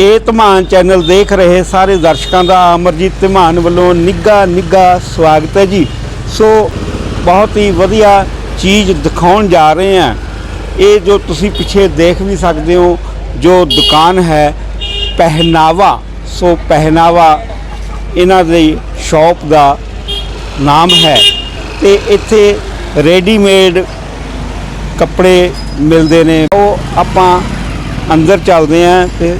ਇਹ ਧਮਾਨ ਚੈਨਲ ਦੇਖ ਰਹੇ ਸਾਰੇ ਦਰਸ਼ਕਾਂ ਦਾ ਅਮਰਜੀਤ ਧਮਾਨ ਵੱਲੋਂ ਨਿੱਘਾ ਨਿੱਘਾ ਸਵਾਗਤ ਹੈ ਜੀ। ਸੋ ਬਹੁਤ ਹੀ ਵਧੀਆ ਚੀਜ਼ ਦਿਖਾਉਣ ਜਾ ਰਹੇ ਹਾਂ। ਇਹ ਜੋ ਤੁਸੀਂ ਪਿੱਛੇ ਦੇਖ ਵੀ ਸਕਦੇ ਹੋ, ਜੋ ਦੁਕਾਨ ਹੈ ਪਹਿਨਾਵਾ। ਸੋ ਪਹਿਨਾਵਾ ਇਹਨਾਂ ਦੀ ਸ਼ਾਪ ਦਾ ਨਾਮ ਹੈ ਤੇ ਇੱਥੇ ਰੈਡੀਮੇਡ ਕੱਪੜੇ ਮਿਲਦੇ ਨੇ। ਉਹ ਆਪਾਂ ਅੰਦਰ ਚੱਲਦੇ ਆਂ ਤੇ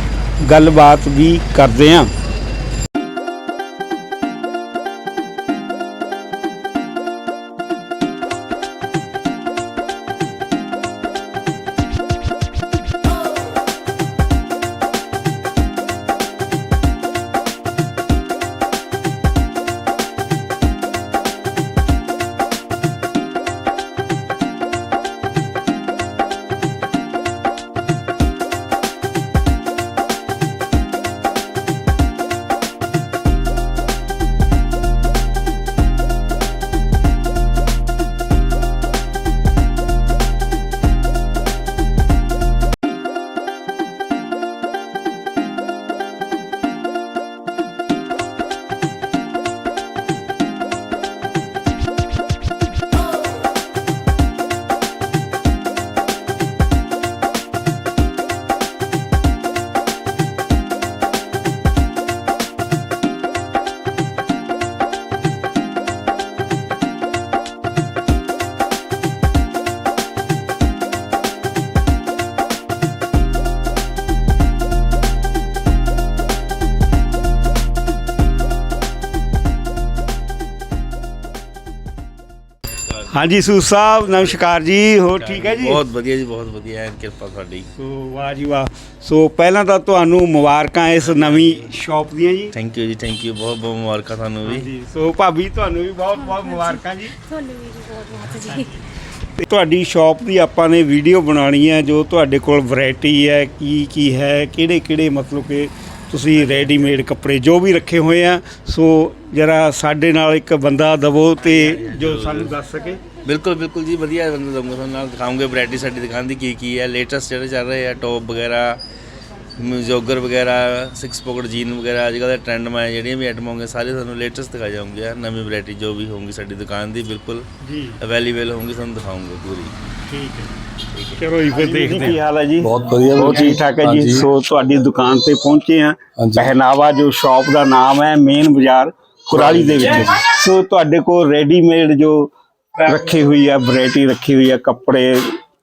ਗੱਲਬਾਤ ਵੀ ਕਰਦੇ ਹਾਂ ਹਾਂਜੀ ਸੂ ਸਾਹਿਬ ਨਮਸਕਾਰ ਜੀ ਹੋਰ ਠੀਕ ਹੈ ਜੀ? ਬਹੁਤ ਵਧੀਆ ਜੀ ਬਹੁਤ ਵਧੀਆ ਹੈ ਕਿਰਪਾ ਤੁਹਾਡੀ। ਸੋ ਵਾਹ ਜੀ ਵਾਹ। ਸੋ ਪਹਿਲਾਂ ਤਾਂ ਤੁਹਾਨੂੰ ਮੁਬਾਰਕਾਂ ਇਸ ਨਵੀਂ ਸ਼ਾਪ ਦੀਆਂ ਜੀ। ਥੈਂਕ ਯੂ ਜੀ ਥੈਂਕ ਯੂ ਬਹੁਤ ਬਹੁਤ ਮੁਬਾਰਕਾਂ ਤੁਹਾਨੂੰ ਵੀ। ਜੀ ਸੋ ਭਾਬੀ ਤੁਹਾਨੂੰ ਵੀ ਬਹੁਤ ਬਹੁਤ ਮੁਬਾਰਕਾਂ ਜੀ। ਤੁਹਾਨੂੰ ਵੀ ਜੀ ਬਹੁਤ ਬਹੁਤ ਜੀ। ਤੇ ਤੁਹਾਡੀ ਸ਼ਾਪ ਦੀ ਆਪਾਂ ਨੇ ਵੀਡੀਓ ਬਣਾਉਣੀ ਹੈ ਜੋ ਤੁਹਾਡੇ ਕੋਲ ਵੈਰਾਈਟੀ ਹੈ ਕੀ ਕੀ ਹੈ ਕਿਹੜੇ ਕਿਹੜੇ ਮਤਲਬ ਕਿ ਤੁਸੀਂ ਰੈਡੀਮੇਡ ਕੱਪੜੇ ਜੋ ਵੀ ਰੱਖੇ ਹੋਏ ਆ, ਸੋ ਜਰਾ ਸਾਡੇ ਨਾਲ ਇੱਕ ਬੰਦਾ ਦਵੋ ਤੇ ਜੋ ਸਾਨੂੰ ਦੱਸ ਸਕੇ। ਬਿਲਕੁਲ ਬਿਲਕੁਲ ਜੀ, ਵਧੀਆ ਬੰਦਾ ਦਊਂਗਾ ਤੁਹਾਨੂੰ ਨਾਲ ਦਿਖਾਉਂਗੇ ਵੈਰਾਈਟੀ ਸਾਡੀ ਦੁਕਾਨ ਦੀ ਕੀ ਕੀ ਹੈ ਲੇਟੈਸਟ ਜਿਹੜੇ ਚੱਲ ਰਹੇ ਆ ਟੌਪ ਵਗੈਰਾ ਜੋਗਰ ਵਗੈਰਾ ਸਿਕਸ ਪੌਕਟ ਜੀਨ ਵਗੈਰਾ ਅੱਜ ਕੱਲ੍ਹ ਦਾ ਟ੍ਰੈਂਡ ਮੈਂ ਜਿਹੜੀਆਂ ਵੀ ਆਈਟਮ ਹੋਣਗੇ ਸਾਰੇ ਤੁਹਾਨੂੰ ਲੇਟੈਸਟ ਦਿਖਾ ਜਾਊਂਗੇ ਨਵੀਂ ਵੈਰਾਈਟੀ ਜੋ ਵੀ ਹੋਊਗੀ ਸਾਡੀ ਦੁਕਾਨ ਦੀ ਬਿਲਕੁਲ ਜੀ। ਅਵੇਲੇਬਲ ਹੋਊਗੀ ਤੁਹਾਨੂੰ ਦਿਖਾਉਂਗੇ ਪੂਰੀ। ਠੀਕ ਹੈ। ਚਲੋ ਜੀ ਫਿਰ ਦੇਖਦੇ ਹਾਂ। ਕੀ ਹਾਲ ਹੈ ਜੀ? ਬਹੁਤ ਵਧੀਆ ਬਹੁਤ ਠੀਕ ਠਾਕ ਹੈ ਜੀ। ਸੋ ਤੁਹਾਡੀ ਦੁਕਾਨ ਤੇ ਪਹੁੰਚੇ ਆ। ਪਹਿਨਾਵਾ ਜੋ ਸ਼ਾਪ ਦਾ ਨਾਮ ਹੈ ਮੇਨ ਬਾਜ਼ਾਰ ਕੁਰਾਲੀ ਦੇ ਵਿੱਚ। ਸੋ ਤੁਹਾਡੇ ਕੋਲ ਰੈਡੀਮੇਡ ਜੋ ਰੱਖੀ ਹੋਈ ਆ ਵੈਰਾਈਟੀ ਰੱਖੀ ਹੋਈ ਆ ਕੱਪੜੇ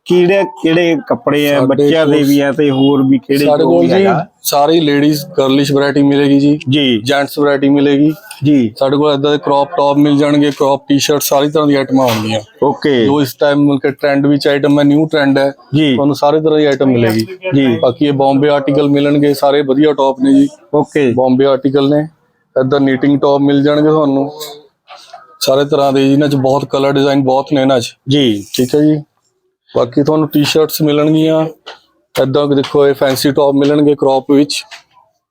ਕਿਹੜੇ ਕਿਹੜੇ ਕੱਪੜੇ ਆ? ਬੱਚਿਆਂ ਦੇ ਵੀ ਆ ਤੇ ਹੋਰ ਵੀ ਕਿਹੜੇ ਸਾਡੇ ਕੋਲ ਜੀ। ਸਾਰੀ ਲੇਡੀਜ਼ ਗਰਲਿਸ਼ ਵੈਰਾਈਟੀ ਮਿਲੇਗੀ ਜੀ। ਜੀ। ਜੈਂਟਸ ਵੈਰਾਈਟੀ ਮਿਲੇਗੀ। ਜੀ। ਸਾਡੇ ਕੋਲ ਇਦਾਂ ਦੇ ਕ੍ਰੌਪ ਟੌਪ ਮਿਲ ਜਾਣਗੇ ਕ੍ਰੌਪ ਟੀ-ਸ਼ਰਟ ਸਾਰੀ ਤਰ੍ਹਾਂ ਦੀ ਆਈਟਮਾਂ ਹੋਣਗੀਆਂ ਓਕੇ ਜੋ ਇਸ ਟਾਈਮ ਮਿਲ ਕੇ ਟ੍ਰੈਂਡ ਵਿੱਚ ਆਈਟਮ ਹੈ ਨਿਊ ਟ੍ਰੈਂਡ ਹੈ ਤੁਹਾਨੂੰ ਸਾਰੇ ਤਰ੍ਹਾਂ ਦੀ ਆਈਟਮ ਮਿਲੇਗੀ। ਜੀ। ਬਾਕੀ ਇਹ ਬੰਬੇ ਆਰਟੀਕਲ ਮਿਲਣਗੇ ਸਾਰੇ ਵਧੀਆ ਟੌਪ ਨੇ ਜੀ। ਓਕੇ ਬੰਬੇ ਆਰਟੀਕਲ ਨੇ। ਇਦਾਂ ਨੀਟਿੰਗ ਟੌਪ ਮਿਲ ਜਾਣਗੇ ਤੁਹਾਨੂੰ। ਸਾਰੇ ਤਰ੍ਹਾਂ ਦੇ ਜੀ, ਇਹਨਾਂ 'ਚ ਬਹੁਤ ਕਲਰ ਡਿਜ਼ਾਈਨ ਬਹੁਤ ਨੇ ਇਹਨਾਂ 'ਚ। ਜੀ। ਠੀਕ ਹੈ ਜੀ। ਬਾਕੀ ਤੁਹਾਨੂੰ ਟੀ-ਸ਼ਰਟਸ ਮਿਲਣਗੀਆਂ। ਕਿ ਦੇਖੋ ਇਹ ਫੈਂਸੀ ਟੌਪ ਮਿਲਣਗੇ ਕ੍ਰੌਪ ਵਿੱਚ।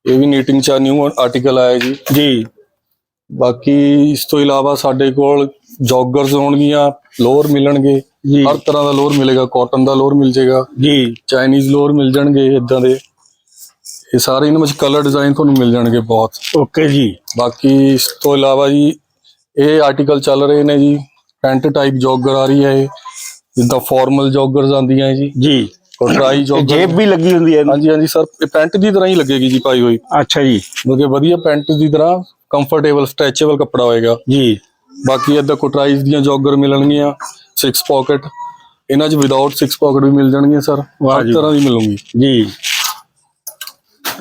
ਇਹ ਵੀ ਨੀਟਿੰਗ ਚ ਨਿਊ ਆਰਟੀਕਲ ਆਇਆ ਜੀ। ਜੀ। ਬਾਕੀ ਇਸ ਤੋਂ ਇਲਾਵਾ ਸਾਡੇ ਕੋਲ ਜੌਗਰਸ ਹੋਣਗੀਆਂ ਲੋਅਰ ਮਿਲਣਗੇ। ਹਰ ਤਰ੍ਹਾਂ ਦਾ ਲੋਅਰ ਮਿਲੇਗਾ ਕਾਟਨ ਦਾ ਲੋਅਰ ਮਿਲ ਜਾਏਗਾ। ਜੀ। ਚਾਈਨੀਜ਼ ਲੋਅਰ ਮਿਲ ਜਾਣਗੇ ਇਦਾਂ ਦੇ। ਇਹ ਸਾਰੇ ਇਹਨਾਂ ਵਿੱਚ ਕਲਰ ਡਿਜ਼ਾਈਨ ਤੁਹਾਨੂੰ ਮਿਲ ਜਾਣਗੇ ਬਹੁਤ। ਓਕੇ ਜੀ। ਬਾਕੀ ਇਸ ਤੋਂ ਇਲਾਵਾ ਜੀ ਇਹ ਆਰਟੀਕਲ ਚੱਲ ਰਹੇ ਨੇ ਜੀ। ਪੈਂਟ ਟਾਈਪ ਜੌਗਰ ਆ ਰਹੀ ਹੈ ਇਹ। ਜਿੱਦਾਂ ਫਾਰਮਲ ਜੌਗਰਸ ਆਉਂਦੀਆਂ ਹੈ ਜੀ। ਜੀ ਕੋਟਰਾਈ ਤੇ ਜੌਗਰ ਜੇਬ ਵੀ ਲੱਗੀ ਹੁੰਦੀ ਹੈ? ਹਾਂਜੀ ਹਾਂਜੀ ਸਰ ਇਹ ਪੈਂਟ ਦੀ ਤਰ੍ਹਾਂ ਹੀ ਲੱਗੇਗੀ ਜੀ ਪਾਈ ਹੋਈ। ਅੱਛਾ ਜੀ। ਕਿਉਂਕਿ ਵਧੀਆ ਪੈਂਟ ਦੀ ਤਰ੍ਹਾਂ ਕੰਫਰਟੇਬਲ ਸਟ੍ਰੈਚੇਬਲ ਕੱਪੜਾ ਹੋਏਗਾ। ਜੀ। ਬਾਕੀ ਏਦਾਂ ਕੋਟਰਾਈਜ਼ ਦੀਆਂ ਜੌਗਰ ਮਿਲਣਗੀਆਂ 6 ਪਾਕਟ ਇਹਨਾਂ 'ਚ ਵਿਦਆਊਟ 6 ਪਾਕਟ ਵੀ ਮਿਲ ਜਾਣਗੀਆਂ ਸਰ। ਹਰ ਤਰ੍ਹਾਂ ਦੀ ਮਿਲੂਗੀ। ਜੀ।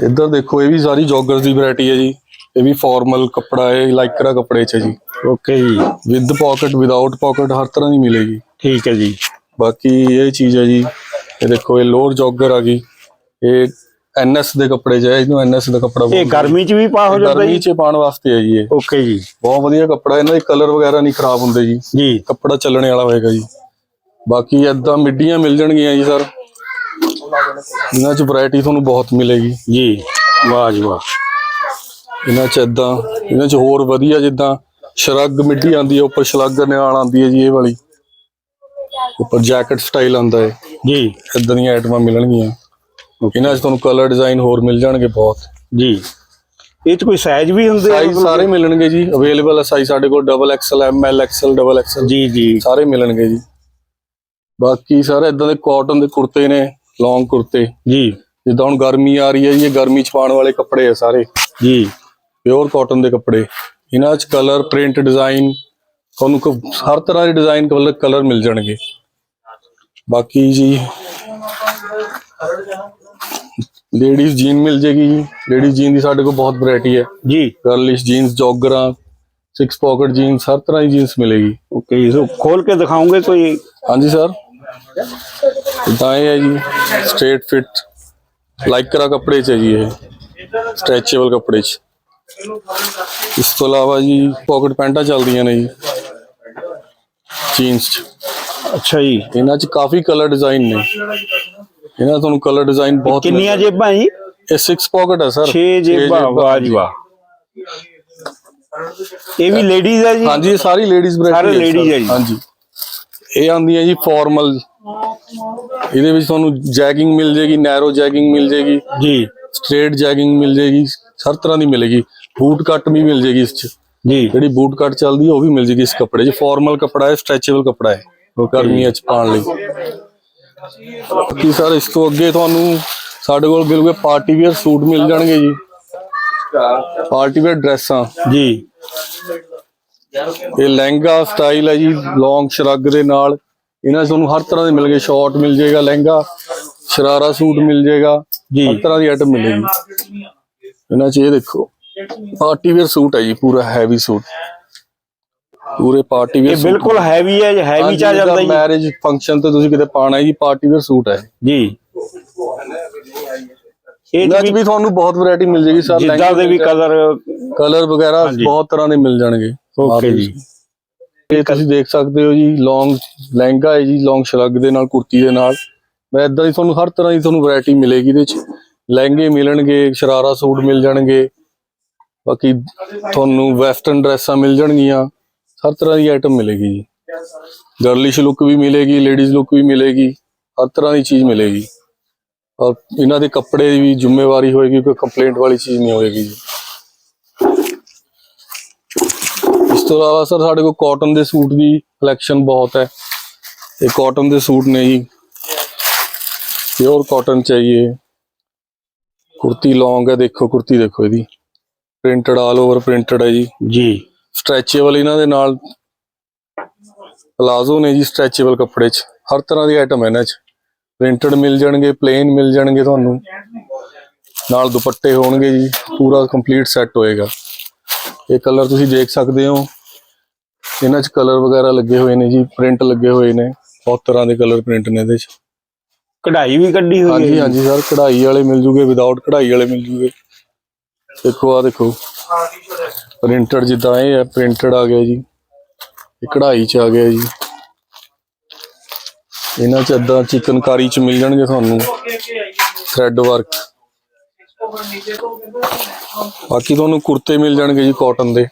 ਇੱਧਰ ਦੇਖੋ ਇਹ ਵੀ ਸਾਰੀ ਜੌਗਰਸ ਦੀ ਵੈਰਾਈਟੀ ਹੈ ਜੀ। ਇਹ ਵੀ ਫਾਰਮਲ ਕੱਪੜਾ ਹੈ ਲਾਈਕਰਾ ਕੱਪੜੇ 'ਚ ਹੈ ਜੀ। ਓਕੇ ਜੀ। ਵਿਦ ਪਾਕਟ ਵਿਦਆਊਟ ਪਾਕਟ ਹਰ ਤਰ੍ਹਾਂ ਦੀ ਮਿਲੇਗੀ। ਠੀਕ ਹੈ ਜੀ। ਬਾਕੀ ਇਹ ਚੀਜ਼ ਹੈ ਜੀ ਇਹ ਦੇਖੋ ਇਹ ਲੋਅਰ ਜੌਗਰ ਆ ਗਈ। ਇਹ ਐਨਐਸ ਦੇ ਕੱਪੜੇ 'ਚ ਹੈ ਇਹਨੂੰ ਐਨਐਸ ਦਾ ਕੱਪੜਾ ਇਹ ਗਰਮੀ ਚ ਵੀ ਪਾ ਹੋ ਜਾਂਦਾ ਗਰਮੀ 'ਚ ਪਾਉਣ ਵਾਸਤੇ ਹੈ ਜੀ ਇਹ। ਓਕੇ ਜੀ। ਬਹੁਤ ਵਧੀਆ ਕੱਪੜਾ ਇਹਨਾਂ ਦੇ ਕਲਰ ਵਗੈਰਾ ਨਹੀਂ ਖਰਾਬ ਹੁੰਦੇ ਜੀ। ਜੀ। ਕੱਪੜਾ ਚੱਲਣੇ ਵਾਲਾ ਹੋਏਗਾ ਜੀ। ਬਾਕੀ ਏਦਾਂ ਮਿੱਡੀਆਂ ਮਿਲ ਜਾਣਗੀਆਂ ਜੀ ਸਰ। ਇਹਨਾਂ 'ਚ ਵੈਰਾਈਟੀ ਤੁਹਾਨੂੰ ਬਹੁਤ ਮਿਲੇਗੀ। ਜੀ। ਵਾਹ ਜੀ ਵਾਹ। ਇਹਨਾਂ 'ਚ ਏਦਾਂ ਇਹਨਾਂ 'ਚ ਹੋਰ ਵਧੀਆ ਜਿੱਦਾਂ ਸ਼ਰਗ ਮਿੱਡੀ ਆਂਦੀ ਹੈ ਉੱਪਰ ਸ਼ਲੱਗ ਨਾਲ ਆਂਦੀ ਹੈ ਜੀ ਇਹ ਵਾਲੀ। ਉੱਪਰ ਜੈਕਟ ਸਟਾਈਲ ਆਂਦਾ ਹੈ। ਜੀ। ਏਦਾਂ ਦੀਆਂ ਆਈਟਮਾਂ ਮਿਲਣਗੀਆਂ। ਇਹਨਾਂ 'ਚ ਤੁਹਾਨੂੰ ਕਲਰ ਡਿਜ਼ਾਈਨ ਹੋਰ ਮਿਲ ਜਾਣਗੇ ਬਹੁਤ। ਜੀ। ਇਹ ਚ ਕੋਈ ਸਾਈਜ਼ ਵੀ ਹੁੰਦੇ ਆ? ਸਾਈਜ਼ ਸਾਰੇ ਮਿਲਣਗੇ ਜੀ। ਅਵੇਲੇਬਲ ਹੈ ਸਾਈਜ਼ ਸਾਡੇ ਕੋਲ double XL M XL double XL ਜੀ ਜੀ। ਸਾਰੇ ਮਿਲਣਗੇ ਜੀ। ਬਾਕੀ ਸਾਰੇ ਇਦਾਂ ਦੇ ਕਾਟਨ ਦੇ ਕੁੜਤੇ ਨੇ ਲੌਂਗ ਕੁੜਤੇ। ਜੀ। ਜਿੱਦਾਂ ਹੁਣ ਗਰਮੀ ਆ ਰਹੀ ਹੈ ਜੀ ਇਹ ਗਰਮੀ ਚ ਪਾਉਣ ਵਾਲੇ ਕੱਪੜੇ ਆ ਸਾਰੇ। ਜੀ। ਪਿਓਰ ਕਾਟਨ ਦੇ ਕੱਪੜੇ। ਇਹਨਾਂ 'ਚ ਕਲਰ ਪ੍ਰਿੰਟ ਡਿਜ਼ਾਈਨ ਤੁਹਾਨੂੰ ਕ- ਹਰ ਤਰ੍ਹਾਂ ਦੇ ਡਿਜ਼ਾਈਨ ਕਲਰ ਮਿਲ ਜਾਣਗੇ। ਬਾਕੀ ਜੀ ਲੇਡੀਜ਼ ਜੀਨ ਮਿਲ ਜੇਗੀ ਜੀ ਲੇਡੀਜ਼ ਜੀਨ ਦੀ ਸਾਡੇ ਕੋਲ ਬਹੁਤ ਵੈਰਾਈਟੀ ਹੈ ਜੀ ਗਰਲਿਸ਼ ਜੀਨਸ ਜੌਗਰਾਂ ਸਿਕਸ ਪਾਕਟ ਜੀਨਸ ਹਰ ਤਰ੍ਹਾਂ ਦੀ ਜੀਨਸ ਮਿਲੇਗੀ ਓਕੇ ਸੋ ਖੋਲ ਕੇ ਦਿਖਾਉਂਗੇ ਕੋਈ ਹਾਂਜੀ ਸਰ ਇਦਾਂ ਇਹ ਹੈ ਜੀ ਸਟ੍ਰੇਟ ਫਿਟ ਲਾਈਕਰਾ ਕੱਪੜੇ ਚ ਹੈ ਜੀ ਇਹ ਸਟ੍ਰੈਚੇਬਲ ਕੱਪੜੇ ਚ ਇਸ ਤੋਂ ਇਲਾਵਾ ਜੀ ਪਾਕਟ ਪੈਂਟਾਂ ਚੱਲਦੀਆਂ ਨੇ ਜੀ ਜੀਨਸ ਚ ਅੱਛਾ ਜੀ। ਇਹਨਾਂ ਚ ਕਾਫੀ ਕਲਰ ਡਿਜ਼ਾਈਨ ਨੇ। ਇਹਨਾਂ ਤੁਹਾਨੂੰ ਕਲਰ ਡਿਜ਼ਾਈਨ ਬਹੁਤ ਕਿੰਨੀਆਂ ਜੇਬਾਂ ਜੀ? ਇਹ 6 ਪਾਕਟ ਹੈ ਸਰ 6 ਜੇਬਾਂ ਵਾਹ ਜੀ ਵਾਹ। ਇਹ ਵੀ ਲੇਡੀਜ਼ ਹੈ ਜੀ? ਹਾਂਜੀ ਇਹ ਸਾਰੀ ਲੇਡੀਜ਼ ਸਾਰੇ ladies ਹੈ ਜੀ। ਹਾਂਜੀ। ਇਹ ਆਂਦੀ ਹੈ ਜੀ ਫਾਰਮਲ ਇਹਦੇ ਵਿੱਚ ਤੁਹਾਨੂੰ ਜੈਗਿੰਗ ਮਿਲ ਜੇਗੀ ਨੈਰੋ ਜੈਗਿੰਗ ਮਿਲ ਜੇਗੀ ਜੀ। ਸਟ੍ਰੇਟ ਜੈਗਿੰਗ ਮਿਲ ਜੇਗੀ ਹਰ ਤਰ੍ਹਾਂ ਦੀ ਮਿਲੇਗੀ। ਬੂਟ ਕੱਟ ਵੀ ਮਿਲ ਜੇਗੀ ਇਸ ਚ। ਜੀ। ਜਿਹੜੀ ਬੂਟ ਕੱਟ ਚੱਲਦੀ ਹੈ ਉਹ ਵੀ ਮਿਲ ਜੇਗੀ ਇਸ ਕੱਪੜੇ 'ਚ। ਫਾਰਮਲ ਕੱਪੜਾ ਹੈ ਸਟ੍ਰੈਚੇਬਲ ਕੱਪੜਾ ਹੈ। ਗਰਮੀਆਂ 'ਚ ਪਾਉਣ ਲਈ। ਕੀ ਸਰ ਇਸ ਤੋਂ ਅੱਗੇ ਤੁਹਾਨੂੰ ਸਾਡੇ ਕੋਲ ਬਿਲਕੁਲ ਪਾਰਟੀ ਵੇਅਰ ਸੂਟ ਮਿਲ ਜਾਣਗੇ ਜੀ। ਪਾਰਟੀ ਵੇਅਰ ਡਰੈਸਾਂ। ਜੀ। ਇਹ ਲਹਿੰਗਾ ਸਟਾਈਲ ਹੈ ਜੀ ਲੌਂਗ ਸ਼ਰਗ ਦੇ ਨਾਲ। ਇਹਨਾਂ ਤੁਹਾਨੂੰ ਹਰ ਤਰ੍ਹਾਂ ਦੇ ਮਿਲਣਗੇ ਸ਼ਾਰਟ ਮਿਲ ਜਾਏਗਾ ਲਹਿੰਗਾ ਸ਼ਰਾਰਾ ਸੂਟ ਮਿਲ ਜਾਏਗਾ ਜੀ। ਹਰ ਤਰ੍ਹਾਂ ਦੀ ਆਈਟਮ ਮਿਲੇਗੀ। ਇਹਨਾਂ 'ਚ ਇਹ ਦੇਖੋ ਪਾਰਟੀ ਵੇਅਰ ਸੂਟ ਹੈ ਜੀ ਪੂਰਾ ਹੈਵੀ ਸੂਟ। ਪੂਰੇ ਪਾਰਟੀ ਵੇਅਰ ਇਹ ਬਿਲਕੁਲ ਹੈਵੀ ਹੈ ਹੈਵੀ ਚ ਆ ਜਾਂਦਾ ਜੀ। ਮੈਰਿਜ ਫੰਕਸ਼ਨ ਤੇ ਤੁਸੀਂ ਕਿਤੇ ਪਾਣਾ ਹੈ ਜੀ ਪਾਰਟੀ ਵੇਅਰ ਸੂਟ ਹੈ। ਜੀ। ਇਹ 'ਚ ਵੀ ਤੁਹਾਨੂੰ ਬਹੁਤ ਵੈਰਾਈਟੀ ਮਿਲ ਜੇਗੀ ਸਰ ਜਿੱਦਾਂ ਦੇ ਵੀ ਕਲਰ ਕਲਰ ਵਗੈਰਾ ਬਹੁਤ ਤਰ੍ਹਾਂ ਦੇ ਮਿਲ ਜਾਣਗੇ। ਓਕੇ ਜੀ। ਇਹ ਤੁਸੀਂ ਦੇਖ ਸਕਦੇ ਹੋ ਜੀ ਲੌਂਗ ਲਹਿੰਗਾ ਹੈ ਜੀ ਲੌਂਗ ਸ਼ਰਗ ਦੇ ਨਾਲ ਕੁਰਤੀ ਦੇ ਨਾਲ। ਮੈਂ ਇਦਾਂ ਦੀ ਤੁਹਾਨੂੰ ਹਰ ਤਰ੍ਹਾਂ ਦੀ ਤੁਹਾਨੂੰ ਵੈਰਾਈਟੀ ਮਿਲੇਗੀ ਇਹਦੇ ਚ। ਲਹਿੰਗੇ ਮਿਲਣਗੇ ਸ਼ਰਾਰਾ ਸੂਟ ਮਿਲ ਜਾਣਗੇ। ਬਾਕੀ ਤੁਹਾਨੂੰ ਵੈਸਟਰਨ ਡਰੈਸਾਂ ਮਿਲ ਜਾਣਗੀਆਂ। ਹਰ ਤਰ੍ਹਾਂ ਦੀ ਆਈਟਮ ਮਿਲੇਗੀ ਜੀ। ਗਰਲਿਸ਼ ਲੁੱਕ ਵੀ ਮਿਲੇਗੀ ਲੇਡੀਜ਼ ਲੁੱਕ ਵੀ ਮਿਲੇਗੀ, ਹਰ ਤਰ੍ਹਾਂ ਦੀ ਚੀਜ਼ ਮਿਲੇਗੀ। ਔਰ ਇਹਨਾਂ ਦੇ ਕੱਪੜੇ ਦੀ ਵੀ ਜ਼ਿੰਮੇਵਾਰੀ ਹੋਏਗੀ, ਕੋਈ ਕੰਪਲੇਂਟ ਵਾਲੀ ਚੀਜ਼ ਨਹੀਂ ਹੋਏਗੀ ਜੀ। ਇਸ ਤੋਂ ਇਲਾਵਾ ਸਰ, ਸਾਡੇ ਕੋਲ ਕਾਟਨ ਦੇ ਸੂਟ ਵੀ ਕਲੈਕਸ਼ਨ ਬਹੁਤ ਹੈ। ਇਹ ਕਾਟਨ ਦੇ ਸੂਟ ਨੇ ਜੀ। ਪਿਓਰ ਕਾਟਨ ਚਾਹੀਏ ਕੁਰਤੀ ਲੌਂਗ ਹੈ, ਦੇਖੋ ਕੁਰਤੀ ਦੇਖੋ ਇਹਦੀ। ਪ੍ਰਿੰਟਡ ਆਲ ਓਵਰ ਪ੍ਰਿੰਟਡ ਹੈ ਜੀ। ਜੀ। ਸਟ੍ਰੈਚੇਬਲ ਇਹਨਾਂ ਦੇ ਨਾਲ। ਪਲਾਜ਼ੋ ਨੇ ਜੀ ਸਟ੍ਰੈਚੇਬਲ ਕੱਪੜੇ 'ਚ। ਹਰ ਤਰ੍ਹਾਂ ਦੀ ਆਈਟਮ ਹੈ ਇਹਨਾਂ 'ਚ। ਪ੍ਰਿੰਟਡ ਮਿਲ ਜਾਣਗੇ ਪਲੇਨ ਮਿਲ ਜਾਣਗੇ ਤੁਹਾਨੂੰ। ਨਾਲ ਦੁਪੱਟੇ ਹੋਣਗੇ ਜੀ। ਪੂਰਾ ਕੰਪਲੀਟ ਸੈੱਟ ਹੋਏਗਾ। ਇਹ ਕਲਰ ਤੁਸੀਂ ਦੇਖ ਸਕਦੇ ਹੋ। ਇਹਨਾਂ 'ਚ ਕਲਰ ਵਗੈਰਾ ਲੱਗੇ ਹੋਏ ਨੇ ਜੀ। ਪ੍ਰਿੰਟ ਲੱਗੇ ਹੋਏ ਨੇ। ਬਹੁਤ ਤਰ੍ਹਾਂ ਦੇ ਕਲਰ ਪ੍ਰਿੰਟ ਨੇ ਇਹਦੇ 'ਚ। ਕਢਾਈ ਵੀ ਕੱਢੀ ਹੋਈ ਹਾਂਜੀ ਹੈ ਹਾਂਜੀ ਸਰ। ਕਢਾਈ ਵਾਲੇ ਮਿਲ ਜੂਗੇ। ਵਿਦਆਊਟ ਕਢਾਈ ਵਾਲੇ ਮਿਲ ਜੂਗੇ। ਦੇਖੋ ਆ ਦੇਖੋ। ਪ੍ਰਿੰਟਡ ਜਿੱਦਾਂ ਇਹ ਹੈ ਪ੍ਰਿੰਟਡ ਆ ਗਿਆ ਜੀ। ਇਹ ਕਢਾਈ ਚ ਆ ਗਿਆ ਜੀ। ਇਹਨਾਂ ਚ ਏਦਾਂ ਚਿਕਨਕਾਰੀ ਚ ਮਿਲ ਜਾਣਗੇ ਤੁਹਾਨੂੰ। ਥ੍ਰੈਡ ਵਰਕ ਬਾਕੀ ਤੁਹਾਨੂੰ ਕੁਰਤੇ ਮਿਲ ਜਾਣਗੇ ਜੀ ਕਾਟਨ ਦੇ।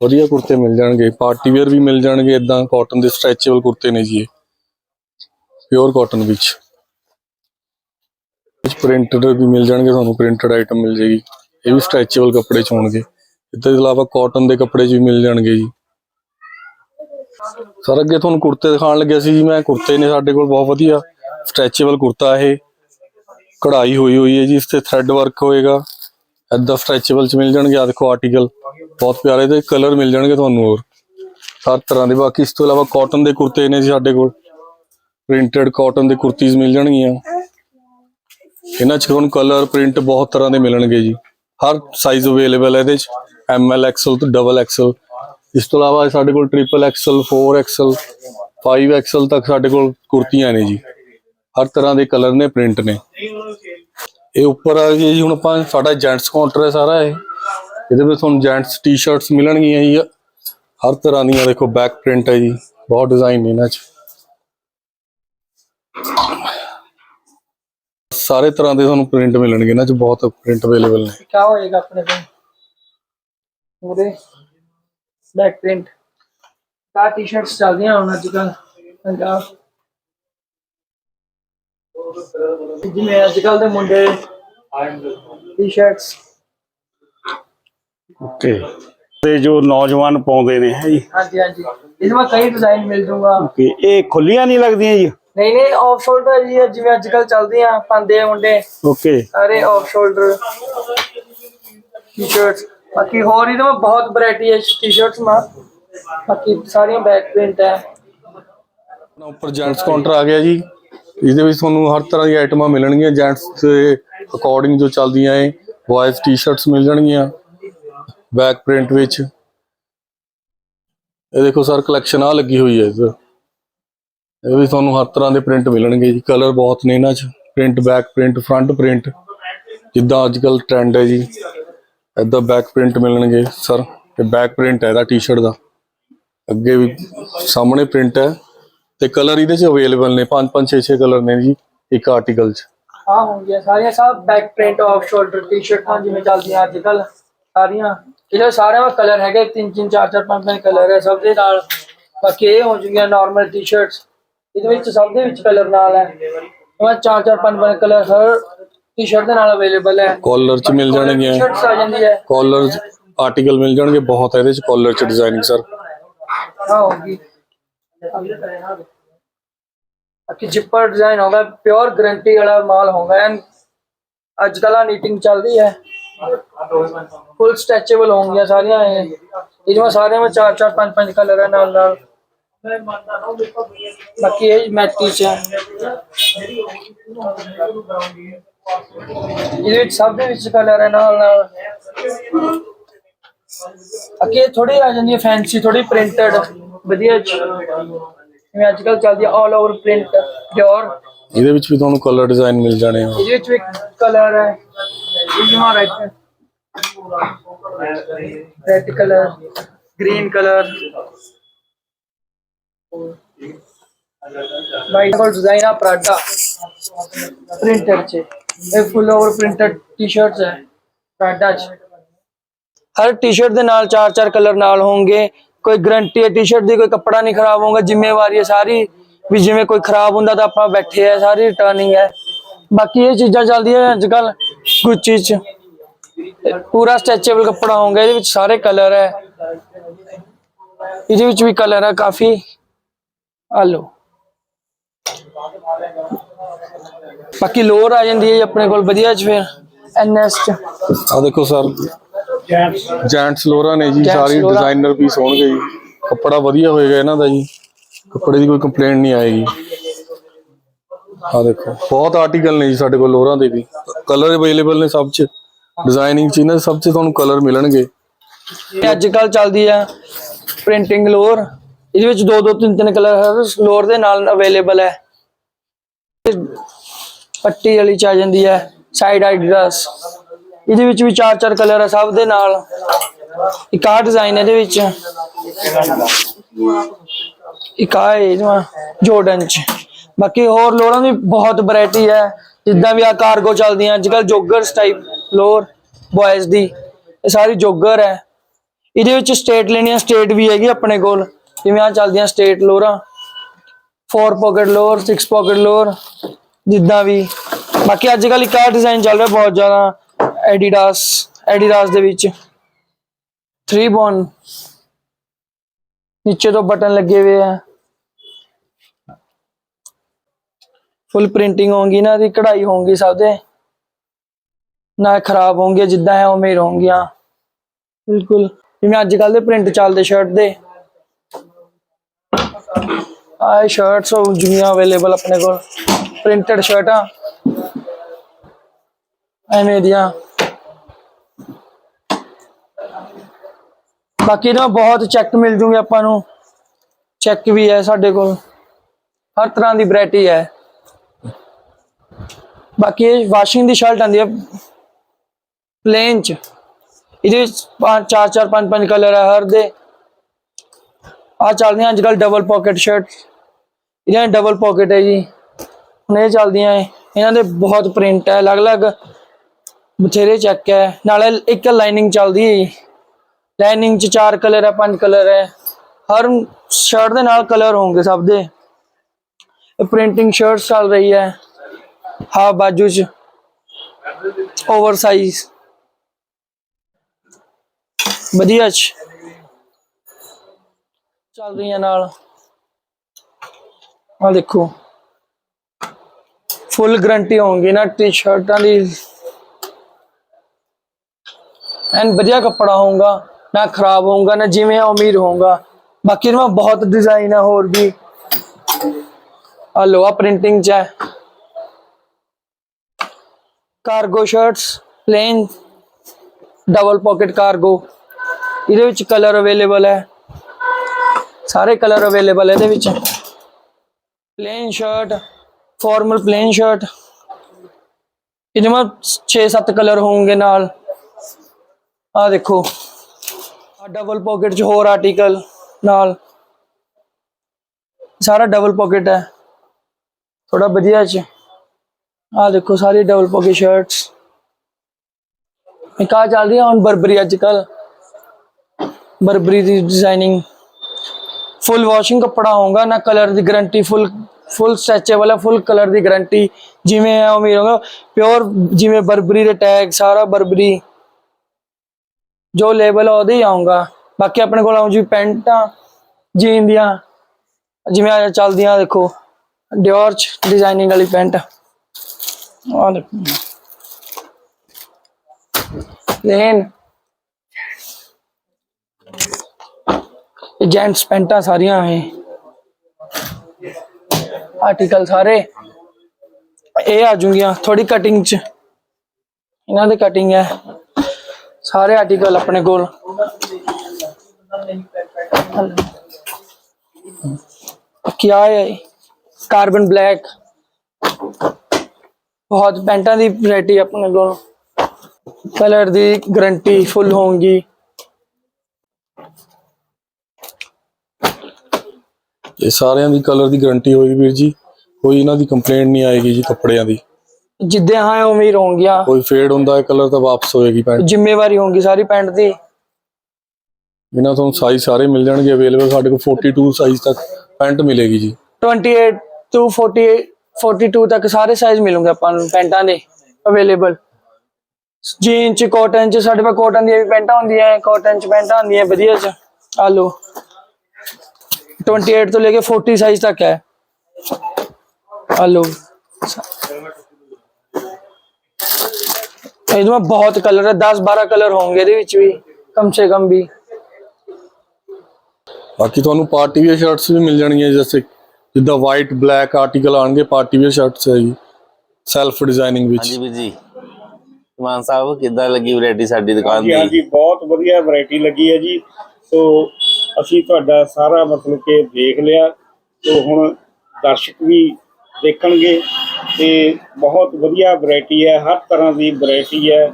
ਵਧੀਆ ਕੁਰਤੇ ਮਿਲ ਜਾਣਗੇ। ਪਾਰਟੀ ਵੇਅਰ ਵੀ ਮਿਲ ਜਾਣਗੇ ਇਦਾਂ ਕਾਟਨ ਦੇ ਸਟ੍ਰੈਚੇਬਲ ਕੁਰਤੇ ਨੇ ਜੀ ਇਹ। ਪਿਓਰ ਕਾਟਨ ਵਿੱਚ। ਵਿੱਚ ਪ੍ਰਿੰਟਡ ਵੀ ਮਿਲ ਜਾਣਗੇ, ਤੁਹਾਨੂੰ ਪ੍ਰਿੰਟਡ ਆਈਟਮ ਮਿਲ ਜੇਗੀ ਇਹ ਵੀ ਸਟ੍ਰੈਚੇਬਲ ਕੱਪੜੇ ਚ ਹੋਣਗੇ। ਇਸ ਤੋਂ ਇਲਾਵਾ ਕਾਟਨ ਦੇ ਕੱਪੜੇ ਚ ਵੀ ਮਿਲ ਜਾਣਗੇ ਜੀ। ਸਰ, ਅੱਗੇ ਤੁਹਾਨੂੰ ਕੁੜਤੇ ਦਿਖਾਉਣ ਲੱਗਿਆ ਸੀ ਜੀ। ਮੈਂ ਕੁੜਤੇ ਨੇ ਸਾਡੇ ਕੋਲ ਬਹੁਤ ਵਧੀਆ ਸਟ੍ਰੈਚੇਬਲ ਕੁੜਤਾ ਇਹ। ਕਢਾਈ ਹੋਈ ਹੋਈ ਹੈ ਜੀ, ਇਸ ਤੇ ਥ੍ਰੈਡ ਵਰਕ ਹੋਏਗਾ। ਏਦਾਂ ਸਟ੍ਰੈਚੇਬਲ ਚ ਮਿਲ ਜਾਣਗੇ। ਆ ਦੇਖੋ ਆਰਟੀਕਲ ਬਹੁਤ ਪਿਆਰੇ ਤੇ ਕਲਰ ਮਿਲ ਜਾਣਗੇ ਤੁਹਾਨੂੰ ਹੋਰ। ਹਰ ਤਰ੍ਹਾਂ ਦੇ, ਬਾਕੀ ਇਸ ਤੋਂ ਇਲਾਵਾ ਕਾਟਨ ਦੇ ਕੁੜਤੇ ਨੇ ਜੀ ਸਾਡੇ ਕੋਲ। ਪ੍ਰਿੰਟਡ ਕਾਟਨ ਦੇ ਕੁਰਤੀਜ਼ ਮਿਲ ਜਾਣਗੀਆਂ। ਇਹਨਾਂ 'ਚ ਤੁਹਾਨੂੰ ਕਲਰ ਪ੍ਰਿੰਟ ਬਹੁਤ ਤਰ੍ਹਾਂ ਦੇ ਮਿਲਣਗੇ ਜੀ। ਹਰ ਸਾਈਜ਼ ਅਵੇਲੇਬਲ ਹੈ ਇਹਦੇ 'ਚ। ਐਮਐਲ ਐਕਸਲ ਤੋਂ ਡਬਲ ਐਕਸਲ ਇਸ ਤੋਂ ਇਲਾਵਾ ਸਾਡੇ ਕੋਲ ਟ੍ਰਿਪਲ ਐਕਸਲ 4 ਐਕਸਲ 5 ਐਕਸਲ ਤੱਕ ਸਾਡੇ ਕੋਲ ਕੁਰਤੀਆਂ ਨੇ ਜੀ। ਹਰ ਤਰ੍ਹਾਂ ਦੇ ਕਲਰ ਨੇ ਪ੍ਰਿੰਟ ਨੇ। ਇਹ ਉੱਪਰ ਆ ਗਈ ਜੀ ਹੁਣ ਆਪਾਂ ਸਾਡਾ ਜੈਂਟਸ ਕਾਊਂਟਰ ਹੈ ਸਾਰਾ ਇਹ। ਇਹਦੇ ਵਿੱਚ ਤੁਹਾਨੂੰ ਜੈਂਟਸ ਟੀ-ਸ਼ਰਟਸ ਮਿਲਣਗੀਆਂ ਜੀ। ਹਰ ਤਰ੍ਹਾਂ ਦੀਆਂ ਦੇਖੋ ਬੈਕ ਪ੍ਰਿੰਟ ਹੈ ਜੀ। ਬਹੁਤ ਡਿਜ਼ਾਈਨ ਨੇ ਇਹਨਾਂ 'ਚ। ਸਾਰੇ ਤਰ੍ਹਾਂ ਦੇ ਤੁਹਾਨੂੰ ਪ੍ਰਿੰਟ ਮਿਲਣਗੇ ਇਹਨਾਂ 'ਚ, ਬਹੁਤ ਪ੍ਰਿੰਟ ਅਵੇਲੇਬਲ ਨੇ। ਕੀ ਹੋਏਗਾ ਆਪਣੇ ਕੋਲ? ਉਹਦੇ ਬੈਕ ਪ੍ਰਿੰਟ ਦਾ ਟੀ-ਸ਼ਰਟਸ ਚੱਲਦੀਆਂ ਹੁਣ ਅੱਜ ਕੱਲ ਪੰਜਾਬ। ਜਿਵੇਂ ਅੱਜ ਕੱਲ ਦੇ ਮੁੰਡੇ ਟੀ-ਸ਼ਰਟਸ ਓਕੇ ਤੇ ਜੋ ਨੌਜਵਾਨ ਪਾਉਂਦੇ ਨੇ ਜੀ। ਹਾਂਜੀ ਹਾਂਜੀ। ਇਸ ਵਿੱਚ ਕਈ ਡਿਜ਼ਾਈਨ ਮਿਲ ਜੂਗਾ। ਓਕੇ ਇਹ ਖੁੱਲੀਆਂ ਨਹੀਂ ਲੱਗਦੀਆਂ ਜੀ? ਨਹੀਂ ਨਹੀਂ ਆਫ ਸ਼ੋਲਡਰ ਜੀ ਜਿਵੇਂ ਅੱਜ ਕੱਲ ਚੱਲਦੇ ਆ ਪਾਉਂਦੇ ਆ ਮੁੰਡੇ। ਓਕੇ ਸਾਰੇ ਆਫ ਸ਼ੋਲਡਰ ਟੀ-ਸ਼ਰਟਸ ਬਾਕੀ ਹੋਰ ਇਹਦੇ ਵਿੱਚ ਬਹੁਤ ਵੈਰਾਈਟੀ ਹੈ ਟੀ-ਸ਼ਰਟਸ ਮਾ ਬਾਕੀ ਸਾਰੀਆਂ ਬੈਕ ਪ੍ਰਿੰਟ ਹੈ। ਆਪਣਾ ਉੱਪਰ ਜੈਂਟਸ ਕਾਊਂਟਰ ਆ ਗਿਆ ਜੀ। ਇਹਦੇ ਵਿੱਚ ਤੁਹਾਨੂੰ ਹਰ ਤਰ੍ਹਾਂ ਦੀਆਂ ਆਈਟਮਾਂ ਮਿਲਣਗੀਆਂ। ਜੈਂਟਸ ਦੇ ਅਕੋਰਡਿੰਗ ਜੋ ਚੱਲਦੀਆਂ ਏ ਬॉयਜ਼ ਟੀ-ਸ਼ਰਟਸ ਮਿਲ ਜਾਣਗੀਆਂ ਬੈਕ ਪ੍ਰਿੰਟ ਵਿੱਚ। ਇਹ ਦੇਖੋ ਸਰ ਕਲੈਕਸ਼ਨ ਆ ਲੱਗੀ ਹੋਈ ਹੈ ਇਹਦੇ ਇਹ ਵੀ ਤੁਹਾਨੂੰ ਹਰ ਤਰ੍ਹਾਂ ਦੇ ਪ੍ਰਿੰਟ ਮਿਲਣਗੇ ਜੀ। ਕਲਰ ਬਹੁਤ ਨੇ ਇਹਨਾਂ 'ਚ। Print back print front print ਜਿੱਦਾਂ ਅੱਜ ਟ੍ਰੈਂਡ ਹੈ ਜੀ। ਏਦਾਂ ਬੈਕ ਪ੍ਰਿੰਟ ਮਿਲਣਗੇ ਸਰ ਤੇ ਬੈਕ ਪ੍ਰਿੰਟ ਹੈ ਇਹਦਾ ਟੀ-ਸ਼ਰਟ ਦਾ। ਅੱਗੇ ਵੀ ਸਾਹਮਣੇ ਪ੍ਰਿੰਟ ਹੈ ਤੇ ਕਲਰ ਇਹਦੇ ਚ ਅਵੇਲੇਬਲ ਨੇ। 5 5 6 6 ਕਲਰ ਨੇ ਜੀ, ਇੱਕ ਆਰਟੀਕਲ ਚ। ਹਾਂ ਹੋਣਗੀਆਂ ਸਾਰੀਆਂ ਸਭ ਬੈਕ ਪ੍ਰਿੰਟ ਆਫ ਸ਼ੋਲਡਰ ਟੀ-ਸ਼ਰਟਾਂ ਜਿਵੇਂ ਚੱਲਦੀਆਂ ਅੱਜ ਕੱਲ ਸਾਰੀਆਂ ਇਹਦੇ ਸਾਰਿਆਂ ਵਿੱਚ ਕਲਰ ਹੈਗੇ ਤਿੰਨ ਤਿੰਨ, ਚਾਰ ਚਾਰ, ਪੰਜ ਪੰਜ ਕਲਰ ਹੈ ਸਭ ਦੇ ਨਾਲ। ਬਾਕੀ ਇਹ ਹੋ ਜੂਗੀਆਂ ਨਾਰਮਲ ਟੀ-ਸ਼ਰਟਸ ਇਹਦੇ ਵਿੱਚ ਸਭ ਦੇ ਵਿੱਚ ਕਲਰ ਨਾਲ ਹੈ। ਚਾਰ ਚਾਰ, ਪੰਜ ਪੰਜ ਕਲਰ ਹਰ ਟੀ-ਸ਼ਰਟ ਦੇ ਨਾਲ ਅਵੇਲੇਬਲ ਹੈ। ਕਾਲਰ ਚ ਮਿਲ ਜਾਣਗੀਆਂ। ਟੀ-ਸ਼ਰਟਸ ਆ ਜਾਂਦੀ ਹੈ ਕਾਲਰ ਆਰਟੀਕਲ ਮਿਲ ਜਾਣਗੇ ਬਹੁਤ ਹੈ ਇਹਦੇ ਚ ਕਾਲਰ ਚ ਡਿਜ਼ਾਈਨਿੰਗ ਸਰ ਹਾਂ ਹੋਗੀ ਕਿ ਜਿੱਪਰ ਡਿਜ਼ਾਈਨ ਹੋਗਾ ਪਿਓਰ ਗਰੰਟੀ ਵਾਲਾ ਮਾਲ ਹੋਗਾ ਐਂਡ ਅੱਜ ਕੱਲ ਆ ਨੀਟਿੰਗ ਚੱਲਦੀ ਹੈ। ਫੁੱਲ ਸਟੈਚੇਬਲ ਹੋਣਗੀਆਂ ਸਾਰੀਆਂ ਇਹ। ਜਿਵੇਂ ਸਾਰਿਆਂ ਵਿੱਚ 4 4 5 5 ਕਲਰ ਹੈ ਨਾਲ ਨਾਲ ਬਾਕੀ ਇਹ ਮੈਟੀ ਚ ਇਹਦੇ ਵਿੱਚ ਸਭ ਦੇ ਵਿੱਚ ਕਲਰ ਹੈ ਨਾਲ ਨਾਲ। ਅਕੇ ਥੋੜੀ ਆ ਜਾਂਦੀ ਹੈ ਫੈਂਸੀ ਥੋੜੀ ਪ੍ਰਿੰਟਡ ਵਧੀਆ ਜਿਵੇਂ ਅੱਜ ਕੱਲ ਚੱਲਦੀ ਆ 올 ਓਵਰ ਪ੍ਰਿੰਟ ਪਿਓਰ ਇਹਦੇ ਵਿੱਚ ਵੀ ਤੁਹਾਨੂੰ ਕਲਰ ਡਿਜ਼ਾਈਨ ਮਿਲ ਜਾਣੇ ਆ। ਇਹਦੇ ਵਿੱਚ ਵੀ ਕਲਰ ਹੈ। ਇਹ ਜਿਵੇਂ right red colour green colour white ਕੋਲ ਡਿਜ਼ਾਈਨ ਆ ਪ੍ਰਾਡਾ ਪ੍ਰਿੰਟਡ ਚ। ਇਹ ਫੁੱਲ ਓਵਰ ਪ੍ਰਿੰਟਡ ਟੀ-ਸ਼ਰਟਸ ਹੈ ਪ੍ਰਾਡਾ ਚ। ਹਰ ਟੀ-ਸ਼ਰਟ ਦੇ ਨਾਲ ਚਾਰ ਚਾਰ ਕਲਰ ਨਾਲ ਹੋਣਗੇ। ਕੋਈ ਗਰੰਟੀ ਹੈ ਟੀ-ਸ਼ਰਟ ਦੀ, ਕੋਈ ਕੱਪੜਾ ਨਹੀਂ ਖਰਾਬ ਹੋਊਗਾ। ਜ਼ਿੰਮੇਵਾਰੀ ਹੈ ਸਾਰੀ ਵੀ ਜਿਵੇਂ ਕੋਈ ਖਰਾਬ ਹੁੰਦਾ ਤਾਂ ਆਪਾਂ ਬੈਠੇ ਆ, ਸਾਰੀ ਰਿਟਰਨਿੰਗ ਹੈ। ਬਾਕੀ ਇਹ ਚੀਜ਼ਾਂ ਚੱਲਦੀਆਂ ਅੱਜ ਕੱਲ ਗੁੱਚੀ ਚ। ਪੂਰਾ ਸਟ੍ਰੈਚੇਬਲ ਕੱਪੜਾ ਹੋਊਗਾ, ਇਹਦੇ ਵਿੱਚ ਸਾਰੇ ਕਲਰ ਹੈ। ਇਹਦੇ ਵਿੱਚ ਵੀ ਕਲਰ ਹੈ ਕਾਫੀ। ਆ ਲਓ ਬਾਕੀ ਲੋਅਰ ਆ ਜਾਂਦੀ ਹੈ ਜੀ ਆਪਣੇ ਕੋਲ ਵਧੀਆ ਚ ਫਿਰ ਐਨਐਸ ਚ। ਆ ਦੇਖੋ ਸਰ ਜੈਂਟਸ ਲੋਰਾ ਨੇ ਜੀ ਸਾਰੀ। ਡਿਜ਼ਾਈਨਰ ਪੀਸ ਹੋਣਗੇ ਜੀ। ਕੱਪੜਾ ਵਧੀਆ ਹੋਏਗਾ ਇਹਨਾਂ ਦਾ ਜੀ। ਕੱਪੜੇ ਦੀ ਕੋਈ ਕੰਪਲੇਂਟ ਨਹੀਂ ਆਏਗੀ। ਆ ਦੇਖੋ ਬਹੁਤ ਆਰਟੀਕਲ ਨੇ ਜੀ ਸਾਡੇ ਕੋਲ ਲੋਰਾਂ ਦੇ ਵੀ। ਕਲਰ ਅਵੇਲੇਬਲ ਨੇ ਸਭ ਚ। ਡਿਜ਼ਾਈਨਿੰਗ ਚ ਇਹਨਾਂ ਸਭ ਚ ਤੁਹਾਨੂੰ ਕਲਰ ਮਿਲਣਗੇ। ਅੱਜ ਕੱਲ ਚੱਲਦੀ ਆ ਪ੍ਰਿੰਟਿੰਗ ਲੋਰ ਇਹਦੇ ਵਿੱਚ ਦੋ ਦੋ, ਤਿੰਨ ਤਿੰਨ ਕਲਰ ਹਰ ਲੋਰ ਦੇ ਨਾਲ ਅਵੇਲੇਬਲ ਹੈ। ਪੱਟੀ ਵਾਲੀ ਚ ਆ ਜਾਂਦੀ ਹੈ ਸਾਈਡ ਆਈਡਰਸ ਇਹਦੇ ਵਿੱਚ ਵੀ ਚਾਰ ਚਾਰ ਕਲਰ ਹੈ ਸਭ ਦੇ ਨਾਲ। ਇੱਕ ਆ ਡਿਜ਼ਾਈਨ ਇਹਦੇ ਵਿੱਚ। ਇੱਕ ਆ ਇਹਦਾ ਜੋਰਡਨ ਚ। ਬਾਕੀ ਹੋਰ ਲੋਰਾਂ ਦੀ ਬਹੁਤ ਵੈਰਾਈਟੀ ਹੈ। ਜਿੱਦਾਂ ਵੀ ਆ ਕਾਰਗੋ ਚੱਲਦੀਆਂ ਅੱਜ ਕੱਲ ਜੋਗਰਸ ਟਾਈਪ ਲੋਰ ਬॉयਜ਼ ਦੀ, ਇਹ ਸਾਰੀ ਜੋਗਰ ਹੈ। ਇਹਦੇ ਵਿੱਚ ਸਟੇਟ ਲੈਣੀਆਂ ਸਟੇਟ ਵੀ ਹੈਗੀ ਆਪਣੇ ਕੋਲ। ਜਿਵੇਂ ਆ ਚੱਲਦੀਆਂ ਸਟੇਟ ਲੋਰਾਂ? 4 ਪਾਕਟ ਲੋਰ 6 ਪਾਕਟ ਲੋਰ ਜਿੱਦਾਂ ਵੀ। ਬਾਕੀ ਅੱਜ ਕੱਲ ਇੱਕ ਆ ਡਿਜ਼ਾਈਨ ਚੱਲ ਰਿਹਾ ਬਹੁਤ ਜ਼ਿਆਦਾ ਐਡੀਡਾਸ ਐਡੀਡਾਸ ਦੇ ਵਿੱਚ। 3 ਬੋਨ ਨੀਚੇ ਤੋਂ ਬਟਨ ਲੱਗੇ ਹੋਏ ਆ। ਫੁੱਲ ਪ੍ਰਿੰਟਿੰਗ ਹੋਊਗੀ ਨਾ ਦੀ ਕਢਾਈ ਹੋਊਗੀ ਸਭ ਦੇ। ਨਾ ਖਰਾਬ ਹੋਣਗੇ ਜਿੱਦਾਂ ਹੈ ਉਵੇਂ ਹੀ ਰਹੂੰਗੀਆਂ। ਬਿਲਕੁਲ। ਜਿਵੇਂ ਅੱਜ ਕੱਲ ਦੇ ਪ੍ਰਿੰਟ ਚੱਲਦੇ ਸ਼ਰਟ ਦੇ। ਆਹ ਸ਼ਰਟਸ ਹੋ ਜੁਗੀਆਂ ਅਵੇਲੇਬਲ ਆਪਣੇ ਕੋਲ ਪ੍ਰਿੰਟਡ ਸ਼ਰਟਾਂ ਐਵੇਂ ਦੀਆਂ। ਬਾਕੀ ਨਾ ਬਹੁਤ ਚੈੱਕ ਮਿਲ ਜੂਗੇ ਆਪਾਂ ਨੂੰ। ਚੈੱਕ ਵੀ ਹੈ ਸਾਡੇ ਕੋਲ। ਹਰ ਤਰ੍ਹਾਂ ਦੀ ਵੈਰਾਈਟੀ ਹੈ। ਬਾਕੀ ਇਹ ਵਾਸ਼ਿੰਗ ਦੀ ਸ਼ਰਟ ਆਂਦੀ ਹੈ। ਪਲੇਨ ਚ। ਇਹਦੇ ਵਿੱਚ ਪੰਜ ਚਾਰ ਚਾਰ ਪੰਜ ਪੰਜ ਕਲਰ ਹੈ ਹਰ ਦੇ। ਆ ਚੱਲਦੀਆਂ ਅੱਜ ਕੱਲ ਡਬਲ ਪਾਕਟ ਸ਼ਰਟ ਇਹਨਾਂ ਦੀ ਡਬਲ ਪਾਕਟ ਹੈ ਜੀ। ਹੁਣ ਇਹ ਚੱਲਦੀਆਂ ਏ ਇਹਨਾਂ ਦੇ ਬਹੁਤ ਪ੍ਰਿੰਟ ਹੈ ਅਲੱਗ-ਅਲੱਗ ਬਥੇਰੇ ਚੱਕ ਹੈ ਨਾਲੇ ਇੱਕ ਲਾਈਨਿੰਗ ਚੱਲਦੀ ਹੈ ਜੀ। ਲਾਈਨਿੰਗ ਚ ਚਾਰ ਕਲਰ ਹੈ ਪੰਜ ਕਲਰ ਹੈ ਹਰ ਸ਼ਰਟ ਦੇ ਨਾਲ ਕਲਰ ਹੋਣਗੇ ਸਭ ਦੇ। ਪ੍ਰਿੰਟਿੰਗ ਸ਼ਰਟ ਚੱਲ ਰਹੀ ਹੈ ਹਾਫ ਬਾਜੂ ਚ। ਓਵਰ ਸਾਈਜ਼ ਵਧੀਆ ਚ। ਚੱਲ ਰਹੀਆਂ ਨਾਲ। ਆ ਦੇਖੋ। ਫੁੱਲ ਗਰੰਟੀ ਹੋਊਗੀ ਨਾ ਟੀ-ਸ਼ਰਟਾਂ ਦੀ। ਐਨ ਵਧੀਆ ਕੱਪੜਾ ਹੋਊਗਾ, ਨਾ ਖਰਾਬ ਹੋਊਗਾ, ਨਾ ਜਿਵੇਂ ਉਮੀਦ ਹੋਊਗਾ। ਬਾਕੀ ਇਹਨਾਂ ਬਹੁਤ ਡਿਜ਼ਾਈਨ ਆ ਹੋਰ ਵੀ। ਆ ਲੋ ਪ੍ਰਿੰਟਿੰਗ ਚ ਹੈ। Cargo shirts plain double pocket cargo ਇਹਦੇ ਵਿੱਚ ਕਲਰ ਅਵੇਲੇਬਲ ਹੈ। ਸਾਰੇ ਕਲਰ ਅਵੇਲੇਬਲ ਹੈ ਇਹਦੇ ਵਿੱਚ। Plain shirt formal plain shirt ਇਹਦੇ ਮਾ 6-7 ਕਲਰ ਹੋਣਗੇ ਨਾਲ ਆ ਦੇਖੋ ਆ ਡਬਲ ਪਾਕਟ ਚ ਹੋਰ ਆਰਟੀਕਲ ਨਾਲ ਸਾਰਾ ਡਬਲ ਪਾਕਟ ਹੈ ਥੋੜਾ ਵਧੀਆ ਚ ਆ ਦੇਖੋ ਸਾਰੀ ਡਬਲ ਪਾਕਟ ਸ਼ਰਟਸ ਇਹ ਕਾ ਚੱਲ ਰਹੀ ਹੈ ਹੁਣ ਬਰਬਰੀ ਅੱਜ ਕੱਲ ਬਰਬਰੀ ਦੀ ਡਿਜ਼ਾਈਨਿੰਗ ਫੁੱਲ ਵਾਸ਼ਿੰਗ ਕੱਪੜਾ ਹੋਊਗਾ ਨਾ ਕਲਰ ਦੀ ਗਾਰੰਟੀ ਫੁੱਲ ਫੁੱਲ ਸਟ੍ਰੈਚੇਬਲ ਹੈ ਫੁੱਲ ਕਲਰ ਦੀ ਗਾਰੰਟੀ ਜਿਵੇਂ ਹੈ ਉਵੇਂ ਹੋਗਾ ਪਿਓਰ ਜਿਵੇਂ ਬਰਬਰੀ ਦੇ ਟੈਗ ਸਾਰਾ ਬਰਬਰੀ ਜੋ ਲੇਬਲ ਉਹਦੇ ਹੀ ਆਉਂਗਾ ਬਾਕੀ ਆਪਣੇ ਕੋਲ ਆਉਂ ਜੀ ਪੈਂਟਾਂ, ਜੀਨ ਦੀਆਂ, ਜਿਵੇਂ ਆ ਚੱਲਦੀਆਂ, ਦੇਖੋ ਡਿਓਰ ਚ ਡਿਜ਼ਾਈਨਿੰਗ ਵਾਲੀ ਪੈਂਟ। ਆ ਦੇਖੋ। ਪਲੇਨ ਜੈਂਟਸ ਪੈਂਟਾਂ ਸਾਰੀਆਂ ਹੈ ਆਰਟੀਕਲ ਸਾਰੇ। ਇਹ ਆ ਜੂਗੀਆਂ ਥੋੜੀ ਕਟਿੰਗ ਚ। ਇਹਨਾਂ ਦੇ ਕਟਿੰਗ ਹੈ। ਸਾਰੇ ਆਰਟੀਕਲ ਆਪਣੇ ਕੋਲ। ਕੀ ਹੈ ਕਾਰਬਨ ਬਲੈਕ ਬਹੁਤ ਪੈਂਟਾਂ ਦੀ ਵੈਰਾਈਟੀ ਆਪਣੇ ਕੋਲ। ਕਲਰ ਦੀ ਗਰੰਟੀ ਫੁੱਲ ਹੋਊਗੀ। ਇਹ ਸਾਰਿਆਂ ਦੀ ਕਲਰ ਦੀ ਗਾਰੰਟੀ ਹੋਈ ਵੀਰ ਜੀ। ਕੋਈ ਇਹਨਾਂ ਦੀ ਕੰਪਲੇਂਟ ਨਹੀਂ ਆਏਗੀ ਜੀ ਕੱਪੜਿਆਂ ਦੀ। ਜਿੱਦਾਂ ਹਾਂ ਉਵੇਂ ਹੀ ਰਹੂੰਗੀਆਂ। ਕੋਈ ਫੇਡ ਹੁੰਦਾ ਹੈ ਕਲਰ ਤਾਂ ਵਾਪਸ ਹੋਏਗੀ ਪੈਂਟ ਜ਼ਿੰਮੇਵਾਰੀ ਹੋਊਗੀ ਸਾਰੀ ਪੈਂਟ ਦੀ। ਇਹਨਾਂ ਤੁਹਾਨੂੰ ਸਾਈਜ਼ ਸਾਰੇ ਮਿਲ ਜਾਣਗੇ ਅਵੇਲੇਬਲ ਸਾਡੇ ਕੋਲ 42 ਸਾਈਜ਼ ਤੱਕ ਪੈਂਟ ਮਿਲੇਗੀ ਜੀ। 28 to 48 42 ਤੱਕ ਸਾਰੇ ਸਾਈਜ਼ ਮਿਲੂਗੇ ਆਪਾਂ ਨੂੰ ਪੈਂਟਾਂ ਦੇ ਅਵੇਲੇਬਲ ਜੀਨ ਚ ਕਾਟਨ ਚ ਸਾਡੇ ਕੋਲ ਕਾਟਨ ਦੀਆਂ ਵੀ ਪੈਂਟਾਂ ਹੁੰਦੀਆਂ ਕਾਟਨ ਚ ਪੈਂਟਾਂ ਹੁੰਦੀਆਂ ਵਧੀਆ ਚ। ਆ ਲੋ 28 ਤੋਂ ਲੈ ਕੇ 40 ਸਾਈਜ਼ ਤੱਕ ਹੈ। ਆ ਲੋ ਇਹਦੇ ਵਿੱਚ ਬਹੁਤ ਕਲਰ ਹੈ 10 12 ਕਲਰ ਹੋਣਗੇ ਇਹਦੇ ਵਿੱਚ ਵੀ ਕਮ ਸੇ ਕਮ ਵੀ। ਬਾਕੀ ਤੁਹਾਨੂੰ ਪਾਰਟੀ ਵੇਅਰ ਸ਼ਰਟਸ ਵੀ ਮਿਲ ਜਾਣਗੀਆਂ ਜਿਵੇਂ ਜਿੱਦਾਂ ਵਾਈਟ ਬਲੈਕ ਆਰਟੀਕਲ ਆਣਗੇ ਪਾਰਟੀ ਵੇਅਰ ਸ਼ਰਟਸ ਹੈ ਜੀ। ਸੈਲਫ ਡਿਜ਼ਾਈਨਿੰਗ ਵਿੱਚ। ਹਾਂਜੀ ਵੀਰ ਜੀ। ਮਾਨ ਸਾਹਿਬ ਕਿੱਦਾਂ ਲੱਗੀ ਵੈਰਾਈਟੀ ਸਾਡੀ ਦੁਕਾਨ ਦੀ? ਹਾਂਜੀ ਬਹੁਤ ਵਧੀਆ ਵੈਰਾਈਟੀ ਲੱਗੀ ਹੈ ਜੀ। ਸੋ ਅਸੀਂ ਤੁਹਾਡਾ ਸਾਰਾ ਮਤਲਬ ਕਿ ਦੇਖ ਲਿਆ ਸੋ ਹੁਣ ਦਰਸ਼ਕ ਵੀ ਦੇਖਣਗੇ ਤੇ ਬਹੁਤ ਵਧੀਆ ਵੈਰਾਈਟੀ ਹੈ, ਹਰ ਤਰ੍ਹਾਂ ਦੀ ਵੈਰਾਈਟੀ ਹੈ,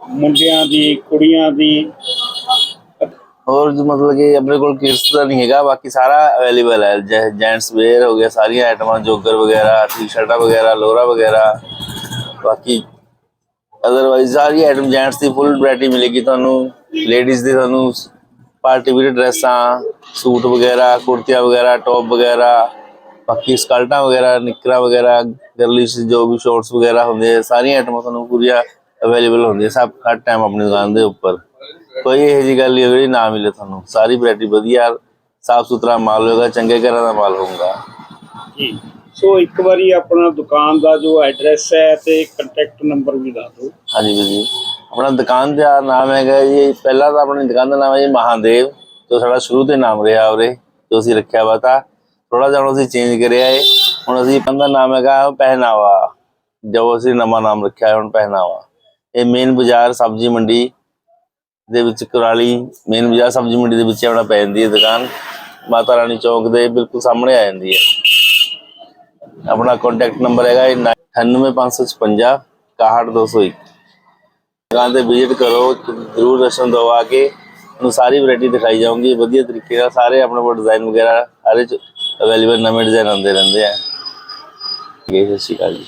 ਮੁੰਡਿਆਂ ਦੀ, ਕੁੜੀਆਂ ਦੀ। ਹੋਰ ਜੋ ਮਤਲਬ ਕਿ ਆਪਣੇ ਕੋਲ ਕਿਡਸ ਦਾ ਨਹੀਂ ਹੈਗਾ, ਬਾਕੀ ਸਾਰਾ ਅਵੇਲੇਬਲ ਹੈ। ਜੈਂਟਸ ਵੇਅਰ ਹੋ ਗਿਆ, ਸਾਰੀਆਂ ਆਈਟਮਾਂ ਜੋਗਰ ਵਗੈਰਾ ਟੀ-ਸ਼ਰਟਾਂ ਵਗੈਰਾ, ਲੋਰਾ ਵਗੈਰਾ। ਬਾਕੀ ਅਦਰਵਾਈਜ਼ ਸਾਰੀ ਆਈਟਮ ਜੈਂਟਸ ਦੀ ਫੁੱਲ ਵੈਰਾਈਟੀ ਮਿਲੇਗੀ ਤੁਹਾਨੂੰ ਲੇਡੀਜ਼ ਦੀ ਤੁਹਾਨੂੰ ਪਾਰਟੀ ਵੀਅਰ ਡਰੈਸਾਂ ਸੂਟ ਵਗੈਰਾ ਕੁਰਤੀਆਂ ਵਗੈਰਾ ਟੌਪ ਵਗੈਰਾ ਬਾਕੀ ਸਕਲਟਾਂ ਵਗੈਰਾ ਨਿਕਰਾਂ ਵਗੈਰਾ ਗਰਲਿਸ਼ ਜੋ ਵੀ ਸ਼ਾਰਟਸ ਵਗੈਰਾ ਹੁੰਦੇ ਆ ਸਾਰੀਆਂ ਆਈਟਮਾਂ ਤੁਹਾਨੂੰ ਪੂਰੀਆਂ ਅਵੇਲੇਬਲ ਹੁੰਦੀਆਂ ਸਭ ਹਰ ਟਾਈਮ ਆਪਣੀ ਦੁਕਾਨ ਦੇ ਉੱਪਰ। ਕੋਈ ਇਹੋ ਜਿਹੀ ਗੱਲ ਨਹੀਂ ਜਿਹੜੀ ਨਾ ਮਿਲੇ ਤੁਹਾਨੂੰ। ਸਾਰੀ ਵੈਰਾਈਟੀ ਵਧੀਆ ਸਾਫ਼ ਸੁਥਰਾ ਮਾਲ ਹੋਏਗਾ ਚੰਗੇ ਘਰਾਂ ਦਾ ਮਾਲ ਹੋਊਗਾ। ਜੀ। ਸੋ ਇੱਕ ਵਾਰੀ ਆਪਣਾ ਦੁਕਾਨ ਦਾ ਜੋ ਐਡਰੈਸ ਹੈ ਤੇ ਕੰਟੈਕਟ ਨੰਬਰ ਵੀ ਦੱਸ ਦਿਓ। ਹਾਂਜੀ ਵੀਰ ਜੀ। ਆਪਣਾ ਦੁਕਾਨ ਦਾ ਨਾਮ ਹੈਗਾ ਜੀ ਪਹਿਲਾਂ ਤਾਂ ਆਪਣੀ ਦੁਕਾਨ ਦਾ ਨਾਮ ਹੈ ਜੀ ਮਹਾਦੇਵ, ਜੋ ਸਾਡਾ ਸ਼ੁਰੂ ਤੋਂ ਨਾਮ ਰਿਹਾ ਉਰੇ, ਜੋ ਅਸੀਂ ਰੱਖਿਆ ਵਾ ਤਾਂ। ਥੋੜਾ ਜਿਹਾ ਅਸੀਂ ਚੇਂਜ ਕਰਿਆ ਹੈ ਹੁਣ ਅਸੀਂ ਪੰਦਾ ਨਾਮ ਹੈਗਾ ਪਹਿਨਾਵਾ, ਜੋ ਅਸੀਂ ਨਵਾਂ ਨਾਮ ਰੱਖਿਆ ਹੁਣ ਪਹਿਨਾਵਾ। ਇਹ ਮੇਨ ਬਾਜ਼ਾਰ ਸਬਜ਼ੀ ਮੰਡੀ ਦੇ ਵਿੱਚ ਕੁਰਾਲੀ ਮੇਨ ਬਾਜ਼ਾਰ ਸਬਜ਼ੀ ਮੰਡੀ ਦੇ ਵਿੱਚ ਆਪਣਾ ਪੈ ਜਾਂਦੀ ਹੈ ਦੁਕਾਨ। ਮਾਤਾ ਰਾਣੀ ਚੌਕ ਦੇ ਬਿਲਕੁਲ ਸਾਹਮਣੇ ਆ ਜਾਂਦੀ ਹੈ। ਆਪਣਾ ਕੰਟੈਕਟ ਨੰਬਰ ਹੈਗਾ 98556 61201 ਦੁਕਾਨ ਤੇ ਵਿਜ਼ਿਟ ਕਰੋ, ਜ਼ਰੂਰ ਦਰਸ਼ਨ ਦਿਓ ਆ ਕੇ। ਤੁਹਾਨੂੰ ਸਾਰੀ ਵੈਰਾਈਟੀ ਦਿਖਾਈ ਜਾਊਗੀ, ਵਧੀਆ ਤਰੀਕੇ ਨਾਲ ਸਾਰੇ ਆਪਣੇ ਕੋਲ ਡਿਜ਼ਾਈਨ ਵਗੈਰਾ ਸਾਰੇ ਅਵੇਲੇਬਲ ਨਵੇਂ ਡਿਜ਼ਾਈਨ ਆਉਂਦੇ ਰਹਿੰਦੇ ਆ। ਠੀਕ ਸਤਿ ਸ਼੍ਰੀ ਅਕਾਲ ਜੀ।